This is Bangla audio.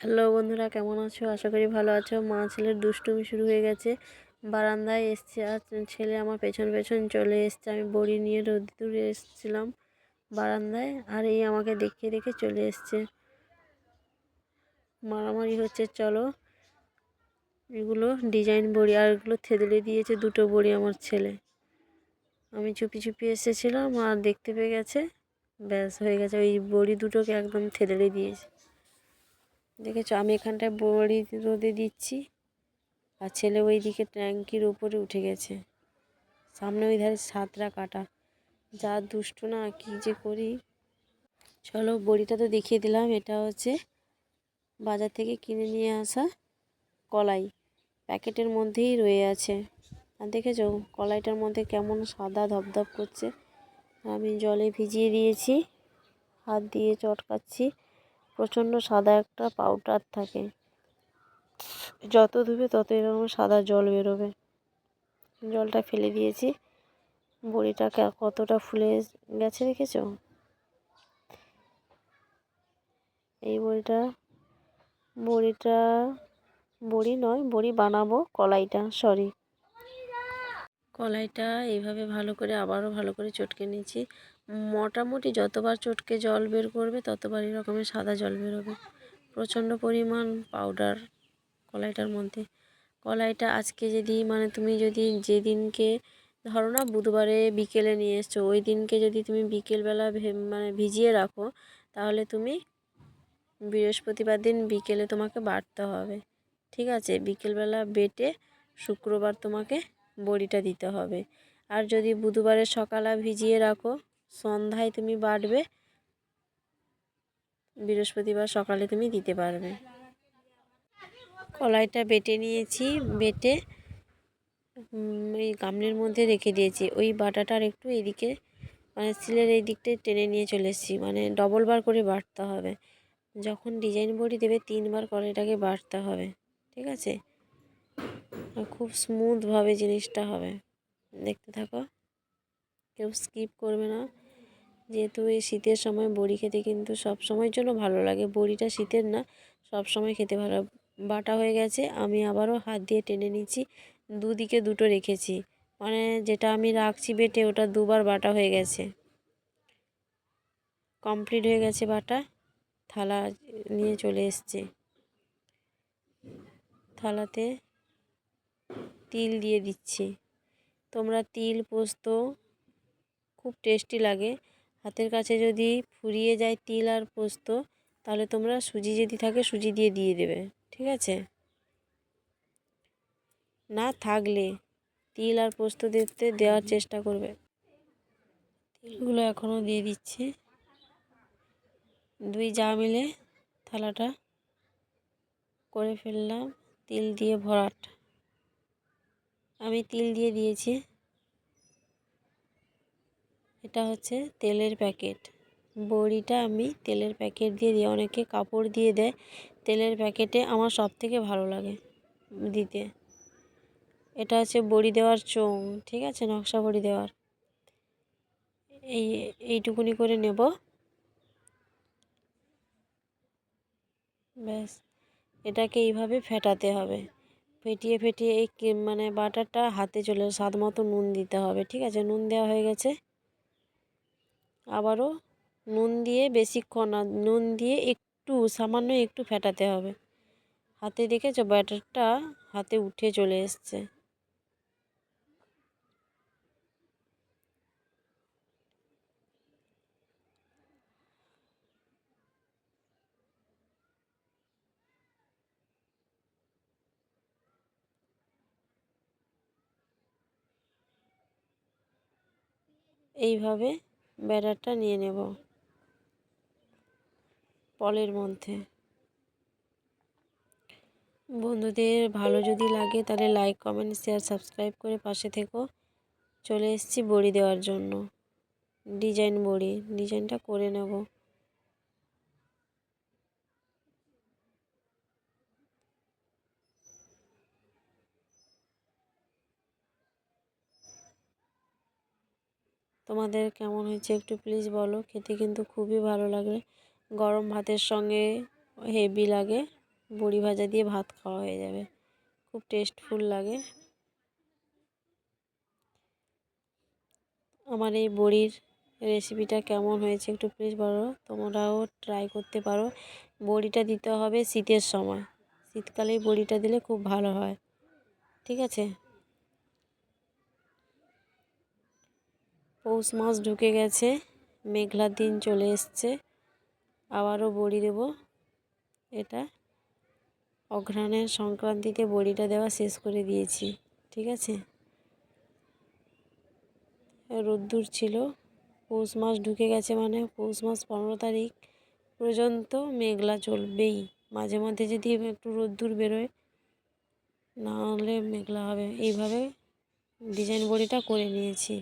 হ্যালো বন্ধুরা, কেমন আছো? আশা করি ভালো আছো। মা ছেলের দুষ্টুমি শুরু হয়ে গেছে। বারান্দায় এসছে আর ছেলে আমার পেছন পেছন চলে এসছে। আমি বড়ি নিয়ে রোদ্দুরে এসছিলাম বারান্দায় আর এই আমাকে দেখে দেখে চলে এসছে। মারামারি হচ্ছে, চলো। এগুলো ডিজাইন বড়ি আর এগুলো থেদলে দিয়েছে দুটো বড়ি আমার ছেলে। আমি চুপি চুপি এসেছিলাম আর দেখতে পেয়ে গেছে। ব্যাস, হয়ে গেছে। ওই বড়ি দুটোকে একদম থেদলে দিয়েছে। দেখেছ, আমি এখানটায় বড়ি রোদে দিচ্ছি আর ছেলে ওই দিকে ট্যাঙ্কির উপরে উঠে গেছে। সামনে ওই ধারে সাতরা কাটা। যা দুষ্ট না, কী যে করি? চলো, বড়িটা তো দেখিয়ে দিলাম। এটা হচ্ছে বাজার থেকে কিনে নিয়ে আসা কলাই। প্যাকেটের মধ্যেই রয়ে আছে। আর দেখেছ, কলাইটার মধ্যে কেমন সাদা ধপধপ করছে। আমি জলে ভিজিয়ে দিয়েছি, হাত দিয়ে চটকাচ্ছি। প্রচণ্ড সাদা একটা পাউডার থাকে। যত ধুবে তত এরকম সাদা জল বেরোবে। জলটা ফেলে দিয়েছি। বড়িটা কতটা ফুলে গেছে দেখেছ? এই বড়িটা বড়িটা, বড়ি নয়, বড়ি বানাবো কলাইটা সরি কলাইটা এইভাবে ভালো করে, আবারও ভালো করে চটকে নিয়েছি। মোটামুটি যতবার চটকে জল বের করবে ততবার এরকমের সাদা জল বেরোবে প্রচণ্ড পরিমাণ পাউডার কলাইটার মধ্যে। কলাইটা আজকে যদি মানে তুমি যদি যেদিনকে, ধরো না বুধবারে বিকেলে নিয়ে এসছো, ওই দিনকে যদি তুমি বিকেলবেলা মানে ভিজিয়ে রাখো, তাহলে তুমি বৃহস্পতিবার দিন বিকেলে তোমাকে বাটতে হবে। ঠিক আছে? বিকেলবেলা বেটে শুক্রবার তোমাকে বড়িটা দিতে হবে। আর যদি বুধবারের সকালে ভিজিয়ে রাখো সন্ধ্যায় তুমি বাটবে বৃহস্পতিবার সকালে তুমি দিতে পারবে। কলাইটা বেটে নিয়েছি, বেটে এই গামলির মধ্যে রেখে দিয়েছি। ওই বাটাটার একটু এদিকে মানে সিলের এই দিকটায় টেনে নিয়ে চলে এসেছি মানে ডবল বার করে বাটতে হবে। যখন ডিজাইন বড়ি দেবে, তিনবার কলাইটাকে বাটতে হবে, ঠিক আছে? খুব স্মুথভাবে জিনিসটা হবে। দেখতে থাকো, কেউ স্কিপ করবে না। যেহেতু এই শীতের সময় বড়ি খেতে কিন্তু সব সময়ের জন্য ভালো লাগে। বড়িটা শীতের না সব সময় খেতে ভালো বাটা হয়ে গেছে, আমি আবারও হাত দিয়ে টেনে নিচ্ছি, দুদিকে দুটো রেখেছি। মানে যেটা আমি রাখছি বেটে, ওটা দুবার বাটা হয়ে গেছে। কমপ্লিট হয়ে গেছে বাটা, থালা নিয়ে চলে এসছে। থালাতে তিল দিয়ে দিচ্ছি। তোমরা তিল, পোস্ত, খুব টেস্টি লাগে। হাতের কাছে যদি ফুরিয়ে যায় তিল আর পোস্ত, তাহলে তোমরা সুজি যদি থাকে সুজি দিয়ে দিয়ে দেবে, ঠিক আছে? না থাকলে তিল আর পোস্ত দিতে দেওয়ার চেষ্টা করবে। তিলগুলো এখনও দিয়ে দিচ্ছি। দুই যা মিলে থালাটা করে ফেললাম, তিল দিয়ে ভরাট। আমি তিল দিয়ে দিয়েছি। এটা হচ্ছে তেলের প্যাকেট। বড়িটা আমি তেলের প্যাকেট দিয়ে দিই। অনেকে কাপড় দিয়ে দেয় তেলের প্যাকেটে। আমার সব থেকে ভালো লাগে দিতে। এটা হচ্ছে বড়ি দেওয়ার চোং ঠিক আছে? নকশা বড়ি দেওয়ার। এই, এইটুকুনি করে নেব। ব্যাস। এটাকে এইভাবে ফেটাতে হবে। ফেটিয়ে ফেটিয়ে এই মানে বাটারটা হাতে চলে, স্বাদ মতো নুন দিতে হবে, ঠিক আছে? নুন দেওয়া হয়ে গেছে। আবারও নুন দিয়ে বেশিক্ষণ নুন দিয়ে একটু, সামান্য একটু ফেটাতে হবে। হাতে দেখেছ? ব্যাটারটা হাতে উঠে চলে এসছে। এইভাবে ব্যাটারটা নিয়ে নেব পলের মধ্যে। বন্ধুদের ভালো যদি লাগে তাহলে লাইক কমেন্ট শেয়ার সাবস্ক্রাইব করে পাশে থেকো। চলে এসেছি বড়ি দেওয়ার জন্য। ডিজাইন বড়ি ডিজাইনটা করে নেব। তোমাদের কেমন হয়েছে একটু প্লিজ বলো। খেতে কিন্তু খুবই ভালো লাগে। গরম ভাতের সঙ্গে হেভি লাগে। বড়ি ভাজা দিয়ে ভাত খাওয়া হয়ে যাবে। খুব টেস্টফুল লাগে। আমার এই বড়ির রেসিপিটা কেমন হয়েছে একটু প্লিজ বলো। তোমরাও ট্রাই করতে পারো। বড়িটা দিতে হবে শীতের সময়। শীতকালে বড়িটা দিলে খুব ভালো হয়। ঠিক আছে? পৌষ মাস ঢুকে গেছে মেঘলার দিন চলে এসছে, আবারও বড়ি দেব। এটা অঘ্রাণের সংক্রান্তিতে বড়িটা দেওয়া শেষ করে দিয়েছি, ঠিক আছে? রোদ্দুর ছিল, পৌষ মাস ঢুকে গেছে মানে পৌষ মাস পনেরো তারিখ পর্যন্ত মেঘলা চলবেই। মাঝে মধ্যে যদি একটু রোদ্দুর বেরোয়, না হলে মেঘলা হবে। এইভাবে ডিজাইন বড়িটা করে নিয়েছি।